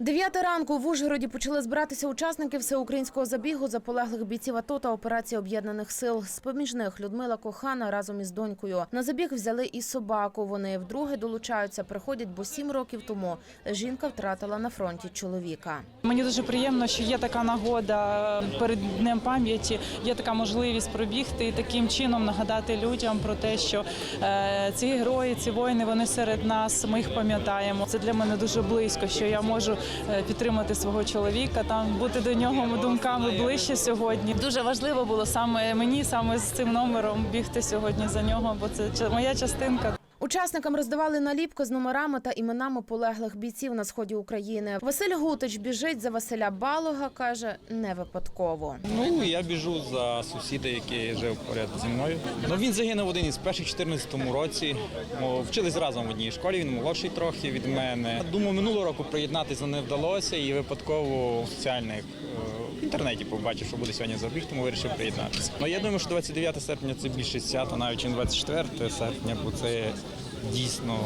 Дев'ята ранку в Ужгороді почали збиратися учасники всеукраїнського забігу за полеглих бійців АТО та операції об'єднаних сил. З поміж них Людмила Кохана разом із донькою. На забіг взяли і собаку. Вони вдруге долучаються. Приходять, бо сім років тому жінка втратила на фронті чоловіка. Мені дуже приємно, що є така нагода перед днем пам'яті, є така можливість пробігти і таким чином нагадати людям про те, що е, ці герої, ці воїни, вони серед нас. Ми їх пам'ятаємо. Це для мене дуже близько, що я можу підтримати свого чоловіка, там бути до нього думками ближче сьогодні. Дуже важливо було саме мені, саме з цим номером бігти сьогодні за нього, бо це моя частинка. Учасникам роздавали наліпки з номерами та іменами полеглих бійців на сході України. Василь Гутич біжить за Василя Балога. каже не випадково. Ну, я біжу за сусіда, який жив поряд зі мною. Ну, він загинув один із перших 14-му році. Вчились разом в одній школі, він молодший трохи від мене. Думаю, минулого року приєднатися не вдалося і випадково в соціальних е, в інтернеті побачив, що буде сьогодні забіг, тому вирішив приєднатися. Ну, я думаю, що 29 серпня це більше свято, навіть ніж 24 серпня, бо це дійсно.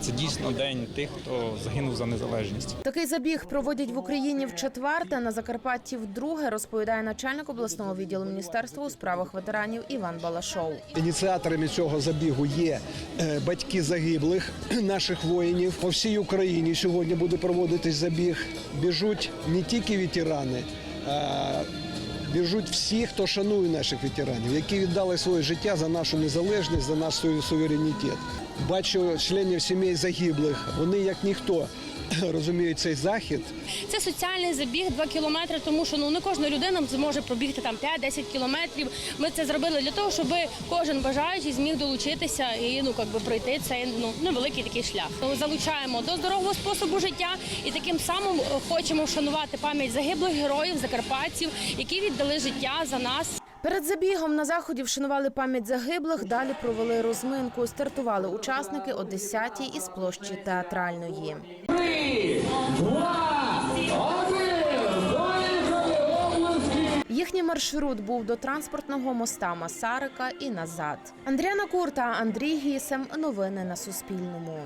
Це дійсно день тих, хто загинув за незалежність. Такий забіг проводять в Україні вчетверте, на Закарпатті вдруге, розповідає начальник обласного відділу міністерства у справах ветеранів Іван Балашов. Ініціаторами цього забігу є е, батьки загиблих наших воїнів. По всій Україні сьогодні буде проводитись забіг. Біжуть не тільки ветерани, біжуть всі, хто шанує наших ветеранів, які віддали своє життя за нашу незалежність, за наш суверенітет. Бачу членів сімей загиблих. Вони як ніхто розуміють цей захід. Це соціальний забіг 2 кілометри, тому що ну не кожна людина зможе пробігти там 5-10 кілометрів. Ми це зробили для того, щоб кожен бажаючий зміг долучитися і ну якби пройти цей ну невеликий такий шлях. Ми залучаємо до здорового способу життя і таким самим е, хочемо вшанувати пам'ять загиблих героїв, закарпатців, які віддали життя за нас. Перед забігом на заході вшанували пам'ять загиблих. Далі провели розминку. Стартували учасники о 10-й із площі театральної. Їхній маршрут був до транспортного моста Масарика і назад. Андріана Курта, Андрій Гісем. Новини на Суспільному.